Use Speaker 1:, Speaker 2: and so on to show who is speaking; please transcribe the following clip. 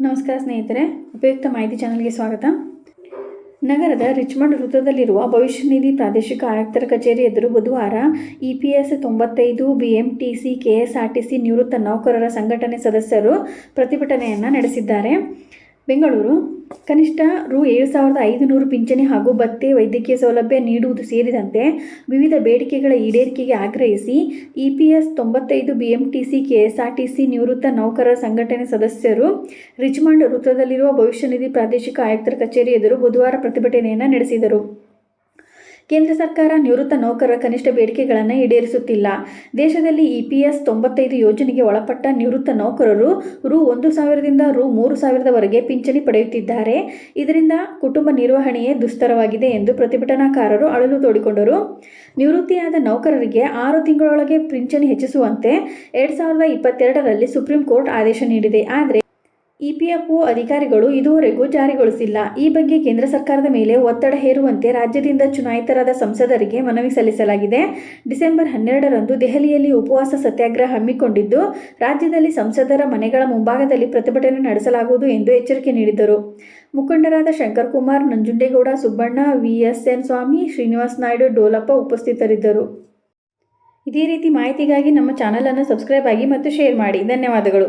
Speaker 1: ನಮಸ್ಕಾರ ಸ್ನೇಹಿತರೆ, ಉಪಯುಕ್ತ ಮಾಹಿತಿ ಚಾನಲ್ಗೆ ಸ್ವಾಗತ. ನಗರದ ರಿಚ್ಮಂಡ್ ವೃತ್ತದಲ್ಲಿರುವ ಭವಿಷ್ಯ ನಿಧಿ ಪ್ರಾದೇಶಿಕ ಆಯುಕ್ತರ ಕಚೇರಿ ಎದುರು ಬುಧವಾರ ಇ ಪಿ ಎಸ್ ತೊಂಬತ್ತೈದು B M T BMTC, KSRTC ನಿವೃತ್ತ ನೌಕರರ ಸಂಘಟನೆ ಸದಸ್ಯರು ಪ್ರತಿಭಟನೆಯನ್ನು ನಡೆಸಿದ್ದಾರೆ. ಬೆಂಗಳೂರು. ಕನಿಷ್ಠ ರು ಏಳು ಸಾವಿರದ ಐದುನೂರು ಪಿಂಚಣಿ ಹಾಗೂ ಭತ್ತೆ ವೈದ್ಯಕೀಯ ಸೌಲಭ್ಯ ನೀಡುವುದು ಸೇರಿದಂತೆ ವಿವಿಧ ಬೇಡಿಕೆಗಳ ಈಡೇರಿಕೆಗೆ ಆಗ್ರಹಿಸಿ ಇಪಿಎಸ್ ತೊಂಬತ್ತೈದು ಬಿಎಂಟಿಸಿ ಕೆಎಸ್ಆರ್ಟಿಸಿ ನಿವೃತ್ತ ನೌಕರರ ಸಂಘಟನೆ ಸದಸ್ಯರು ರಿಚ್ಮಂಡ್ ವೃತ್ತದಲ್ಲಿರುವ ಭವಿಷ್ಯ ನಿಧಿ ಪ್ರಾದೇಶಿಕ ಆಯುಕ್ತರ ಕಚೇರಿ ಎದುರು ಬುಧವಾರ ಪ್ರತಿಭಟನೆಯನ್ನು ನಡೆಸಿದರು. ಕೇಂದ್ರ ಸರ್ಕಾರ ನಿವೃತ್ತ ನೌಕರರ ಕನಿಷ್ಠ ಬೇಡಿಕೆಗಳನ್ನು ಈಡೇರಿಸುತ್ತಿಲ್ಲ. ದೇಶದಲ್ಲಿ ಇಪಿಎಸ್ ತೊಂಬತ್ತೈದು ಯೋಜನೆಗೆ ಒಳಪಟ್ಟ ನಿವೃತ್ತ ನೌಕರರು ರು ಒಂದು ಸಾವಿರದಿಂದ ರು ಮೂರು ಸಾವಿರದವರೆಗೆ ಪಿಂಚಣಿ ಪಡೆಯುತ್ತಿದ್ದಾರೆ. ಇದರಿಂದ ಕುಟುಂಬ ನಿರ್ವಹಣೆಯೇ ದುಸ್ತರವಾಗಿದೆ ಎಂದು ಪ್ರತಿಭಟನಾಕಾರರು ಅಳಲು ತೋಡಿಕೊಂಡರು. ನಿವೃತ್ತಿಯಾದ ನೌಕರರಿಗೆ ಆರು ತಿಂಗಳೊಳಗೆ ಪಿಂಚಣಿ ಹೆಚ್ಚಿಸುವಂತೆ ಎರಡು ಸಾವಿರದ ಇಪ್ಪತ್ತೆರಡರಲ್ಲಿ ಸುಪ್ರೀಂ ಕೋರ್ಟ್ ಆದೇಶ ನೀಡಿದೆ. ಆದರೆ ಇಪಿಎಫ್ಒ ಅಧಿಕಾರಿಗಳು ಇದುವರೆಗೂ ಜಾರಿಗೊಳಿಸಿಲ್ಲ. ಈ ಬಗ್ಗೆ ಕೇಂದ್ರ ಸರ್ಕಾರದ ಮೇಲೆ ಒತ್ತಡ ಹೇರುವಂತೆ ರಾಜ್ಯದಿಂದ ಚುನಾಯಿತರಾದ ಸಂಸದರಿಗೆ ಮನವಿ ಸಲ್ಲಿಸಲಾಗಿದೆ. ಡಿಸೆಂಬರ್ ಹನ್ನೆರಡರಂದು ದೆಹಲಿಯಲ್ಲಿ ಉಪವಾಸ ಸತ್ಯಾಗ್ರಹ ಹಮ್ಮಿಕೊಂಡಿದ್ದು, ರಾಜ್ಯದಲ್ಲಿ ಸಂಸದರ ಮನೆಗಳ ಮುಂಭಾಗದಲ್ಲಿ ಪ್ರತಿಭಟನೆ ನಡೆಸಲಾಗುವುದು ಎಂದು ಎಚ್ಚರಿಕೆ ನೀಡಿದರು ಮುಖಂಡರಾದ ಶಂಕರ್ ಕುಮಾರ್ ನಂಜುಂಡೇಗೌಡ, ಸುಬ್ಬಣ್ಣ ವಿಎಸ್ಎನ್ ಸ್ವಾಮಿ, ಶ್ರೀನಿವಾಸ್ ನಾಯ್ಡು, ಡೋಲಪ್ಪ ಉಪಸ್ಥಿತರಿದ್ದರು. ಇದೇ ರೀತಿ ಮಾಹಿತಿಗಾಗಿ ನಮ್ಮ ಚಾನಲನ್ನು ಸಬ್ಸ್ಕ್ರೈಬ್ ಆಗಿ ಮತ್ತು ಶೇರ್ ಮಾಡಿ. ಧನ್ಯವಾದಗಳು.